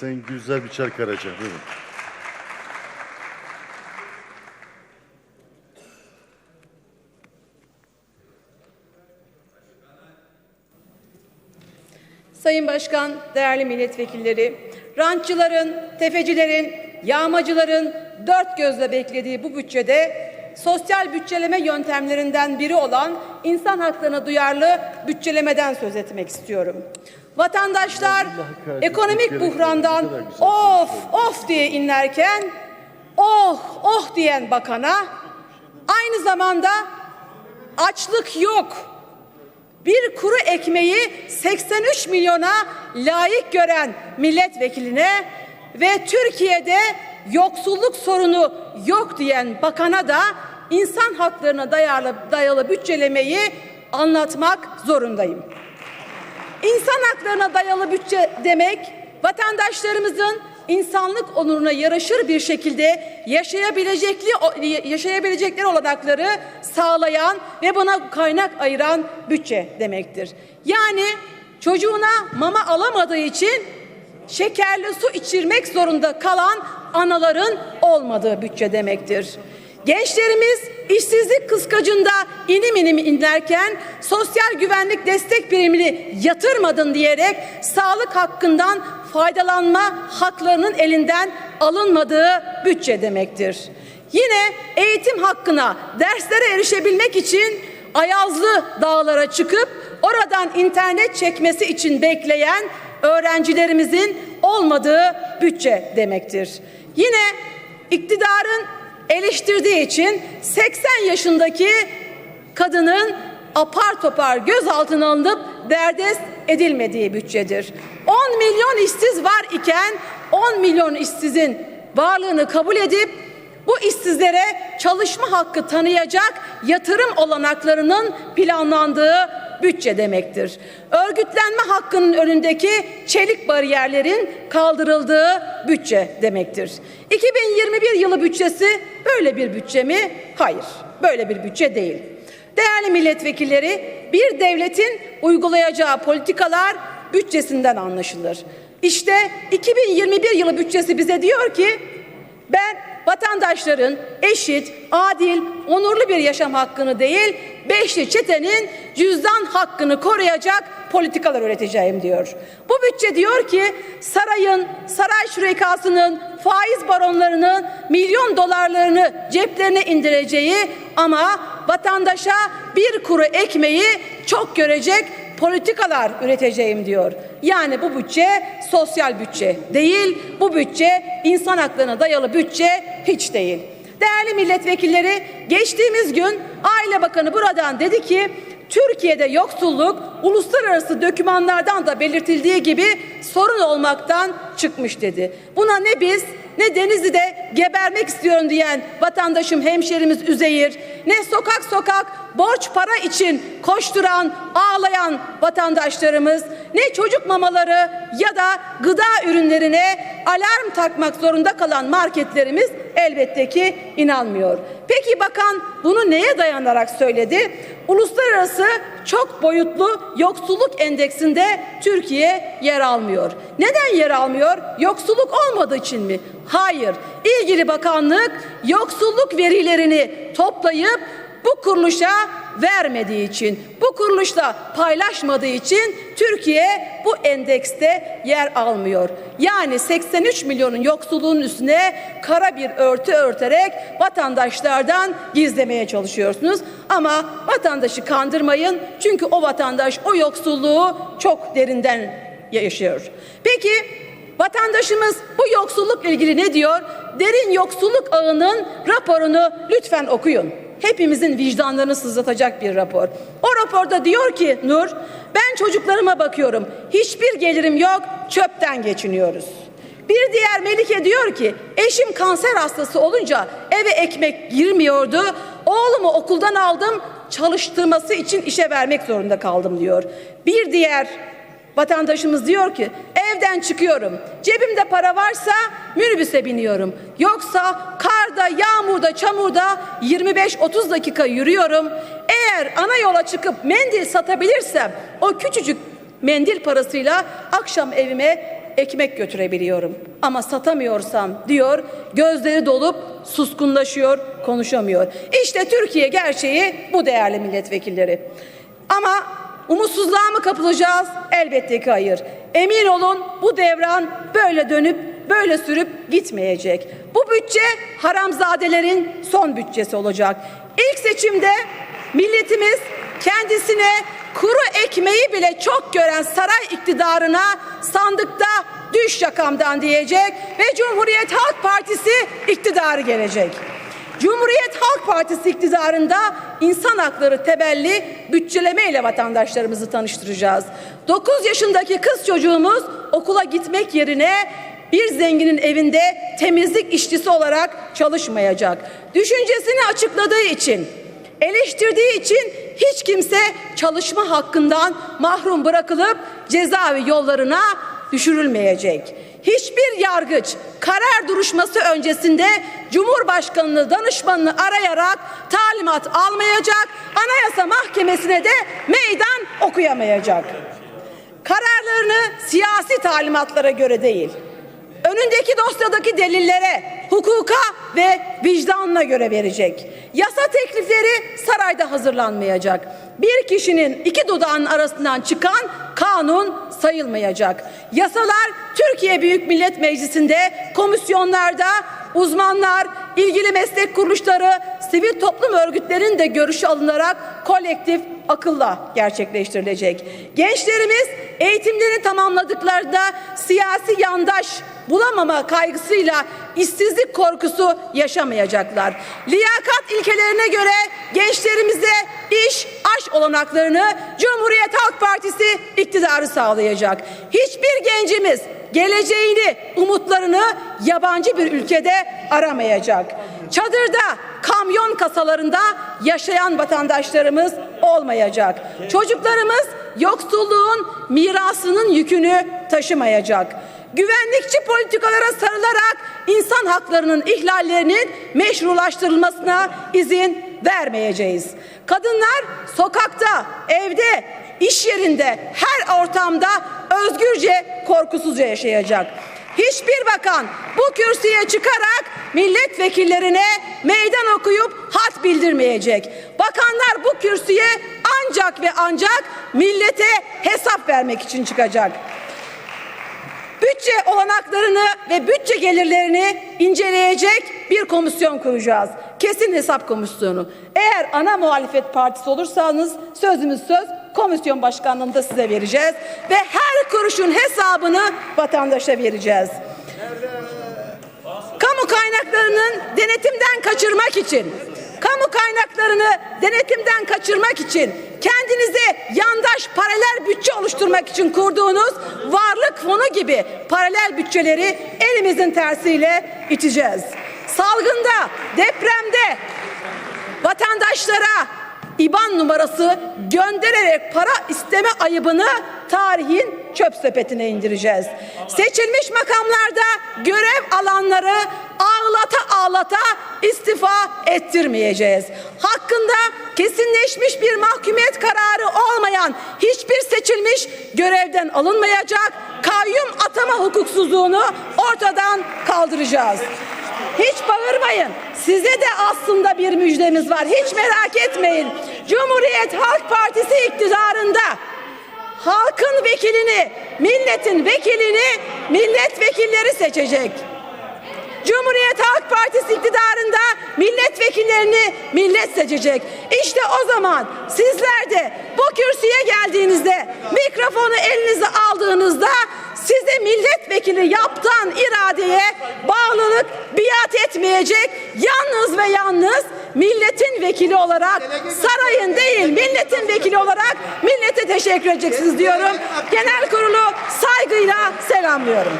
Sayın Gülzar Biçer Karaca. Buyurun. Sayın Başkan, değerli milletvekilleri, rantçıların, tefecilerin, yağmacıların dört gözle beklediği bu bütçede sosyal bütçeleme yöntemlerinden biri olan insan haklarına duyarlı bütçelemeden söz etmek istiyorum. Vatandaşlar ekonomik buhrandan of of diye inlerken oh oh diyen bakana aynı zamanda açlık yok bir kuru ekmeği 83 milyona layık gören milletvekiline ve Türkiye'de yoksulluk sorunu yok diyen bakana da insan haklarına dayalı, dayalı bütçelemeyi anlatmak zorundayım. İnsan haklarına dayalı bütçe demek vatandaşlarımızın insanlık onuruna yaraşır bir şekilde yaşayabilecekli yaşayabilecekleri olanakları sağlayan ve buna kaynak ayıran bütçe demektir. Yani çocuğuna mama alamadığı için şekerli su içirmek zorunda kalan anaların olmadığı bütçe demektir. Gençlerimiz işsizlik kıskacında inim inim inlerken sosyal güvenlik destek primini yatırmadın diyerek sağlık hakkından faydalanma haklarının elinden alınmadığı bütçe demektir. Yine eğitim hakkına derslere erişebilmek için Ayazlı dağlara çıkıp oradan internet çekmesi için bekleyen öğrencilerimizin olmadığı bütçe demektir. Yine iktidarın eleştirdiği için 80 yaşındaki kadının apar topar gözaltına alınıp derdest edilmediği bütçedir. 10 milyon işsiz var iken 10 milyon işsizin varlığını kabul edip bu işsizlere çalışma hakkı tanıyacak yatırım olanaklarının planlandığı bütçe demektir. Örgütlenme hakkının önündeki çelik bariyerlerin kaldırıldığı bütçe demektir. 2021 yılı bütçesi böyle bir bütçe mi? Hayır, böyle bir bütçe değil. Değerli milletvekilleri, bir devletin uygulayacağı politikalar bütçesinden anlaşılır. İşte 2021 yılı bütçesi bize diyor ki ben vatandaşların eşit, adil, onurlu bir yaşam hakkını değil, beşli çetenin cüzdan hakkını koruyacak politikalar üreteceğim diyor. Bu bütçe diyor ki sarayın, saray şürekasının, faiz baronlarının milyon dolarlarını ceplerine indireceği ama vatandaşa bir kuru ekmeği çok görecek politikalar üreteceğim diyor. Yani bu bütçe sosyal bütçe değil, bu bütçe insan haklarına dayalı bütçe hiç değil. Değerli milletvekilleri geçtiğimiz gün Aile Bakanı buradan dedi ki Türkiye'de yoksulluk uluslararası dokümanlardan da belirtildiği gibi sorun olmaktan çıkmış dedi. Buna ne biz ne Denizli'de gebermek istiyorum diyen vatandaşım hemşerimiz Üzeyir, ne sokak sokak borç para için koşturan, ağlayan vatandaşlarımız, ne çocuk mamaları ya da gıda ürünlerine alarm takmak zorunda kalan marketlerimiz elbette ki inanmıyor. Peki bakan bunu neye dayanarak söyledi? Uluslararası çok boyutlu yoksulluk endeksinde Türkiye yer almıyor. Neden yer almıyor? Yoksulluk olmadığı için mi? Hayır. İlgili bakanlık yoksulluk verilerini toplayıp bu kuruluşa vermediği için, bu kuruluşla paylaşmadığı için Türkiye bu endekste yer almıyor. Yani 83 milyonun yoksulluğun üstüne kara bir örtü örterek vatandaşlardan gizlemeye çalışıyorsunuz. Ama vatandaşı kandırmayın çünkü o vatandaş o yoksulluğu çok derinden yaşıyor. Peki vatandaşımız bu yoksulluk ilgili ne diyor? Derin yoksulluk ağının raporunu lütfen okuyun hepimizin vicdanlarını sızlatacak bir rapor. O raporda diyor ki Nur, ben çocuklarıma bakıyorum. Hiçbir gelirim yok, çöpten geçiniyoruz. Bir diğer Melike diyor ki eşim kanser hastası olunca eve ekmek girmiyordu. Oğlumu okuldan aldım çalıştırması için işe vermek zorunda kaldım diyor. Bir diğer Vatandaşımız diyor ki evden çıkıyorum. Cebimde para varsa minibüse biniyorum. Yoksa karda, yağmurda, çamurda 25-30 dakika yürüyorum. Eğer ana yola çıkıp mendil satabilirsem o küçücük mendil parasıyla akşam evime ekmek götürebiliyorum. Ama satamıyorsam diyor, gözleri dolup suskunlaşıyor, konuşamıyor. İşte Türkiye gerçeği bu değerli milletvekilleri. Ama umutsuzluğa mı kapılacağız? Elbette ki hayır. Emin olun bu devran böyle dönüp böyle sürüp gitmeyecek. Bu bütçe haramzadelerin son bütçesi olacak. İlk seçimde milletimiz kendisine kuru ekmeği bile çok gören saray iktidarına sandıkta düş yakamdan diyecek ve Cumhuriyet Halk Partisi iktidarı gelecek. Cumhuriyet Halk Partisi iktidarında insan hakları tebelli bütçeleme ile vatandaşlarımızı tanıştıracağız. 9 yaşındaki kız çocuğumuz okula gitmek yerine bir zenginin evinde temizlik işçisi olarak çalışmayacak. Düşüncesini açıkladığı için, eleştirdiği için hiç kimse çalışma hakkından mahrum bırakılıp cezaevi yollarına düşürülmeyecek. Hiçbir yargıç karar duruşması öncesinde Cumhurbaşkanlığı danışmanını arayarak talimat almayacak, Anayasa Mahkemesi'ne de meydan okuyamayacak. Kararlarını siyasi talimatlara göre değil, önündeki dosyadaki delillere, hukuka ve vicdanına göre verecek. Yasa teklifleri sarayda hazırlanmayacak. Bir kişinin iki dudağının arasından çıkan kanun sayılmayacak. Yasalar Türkiye Büyük Millet Meclisi'nde, komisyonlarda uzmanlar, ilgili meslek kuruluşları, sivil toplum örgütlerinin de görüşü alınarak kolektif akılla gerçekleştirilecek. Gençlerimiz eğitimlerini tamamladıklarında siyasi yandaş bulamama kaygısıyla işsizlik korkusu yaşamayacaklar. Liyakat ilkelerine göre aş olanaklarını Cumhuriyet Halk Partisi iktidarı sağlayacak. Hiçbir gencimiz geleceğini, umutlarını yabancı bir ülkede aramayacak. Çadırda, kamyon kasalarında yaşayan vatandaşlarımız olmayacak. Çocuklarımız yoksulluğun mirasının yükünü taşımayacak. Güvenlikçi politikalara sarılarak insan haklarının ihlallerinin meşrulaştırılmasına izin vermeyeceğiz. Kadınlar sokakta, evde, iş yerinde, her ortamda özgürce, korkusuzca yaşayacak. Hiçbir bakan bu kürsüye çıkarak milletvekillerine meydan okuyup hat bildirmeyecek. Bakanlar bu kürsüye ancak ve ancak millete hesap vermek için çıkacak. Bütçe olanaklarını ve bütçe gelirlerini inceleyecek bir komisyon kuracağız. Kesin hesap komisyonu. Eğer ana muhalefet partisi olursanız sözümüz söz komisyon başkanlığını da size vereceğiz ve her kuruşun hesabını vatandaşa vereceğiz. Kamu kaynaklarının denetimden kaçırmak için, kamu kaynaklarını denetimden kaçırmak için kendinize yandaş paralel bütçe oluşturmak için kurduğunuz varlık fonu gibi paralel bütçeleri elimizin tersiyle iteceğiz. Salgında, depremde vatandaşlara IBAN numarası göndererek para isteme ayıbını tarihin çöp sepetine indireceğiz. Seçilmiş makamlarda görev alanları ağlata ağlata istifa ettirmeyeceğiz. Hakkında kesinleşmiş bir mahkumiyet kararı olmayan hiçbir seçilmiş görevden alınmayacak. Kayyum atama hukuksuzluğunu ortadan kaldıracağız. Hiç bağırmayın. Size de aslında bir müjdemiz var. Hiç merak etmeyin. Cumhuriyet Halk Partisi iktidarında halkın vekilini, milletin vekilini milletvekilleri seçecek. Cumhuriyet Halk Partisi iktidarında milletvekillerini millet seçecek. İşte o zaman sizler de bu kürsüye geldiğinizde, mikrofonu elinize aldığınızda size milletvekili yaptan iradeye bağlılık biat etmeyecek. Yalnız ve yalnız milletin vekili olarak sarayın değil milletin vekili olarak millete teşekkür edeceksiniz diyorum. Genel kurulu saygıyla selamlıyorum.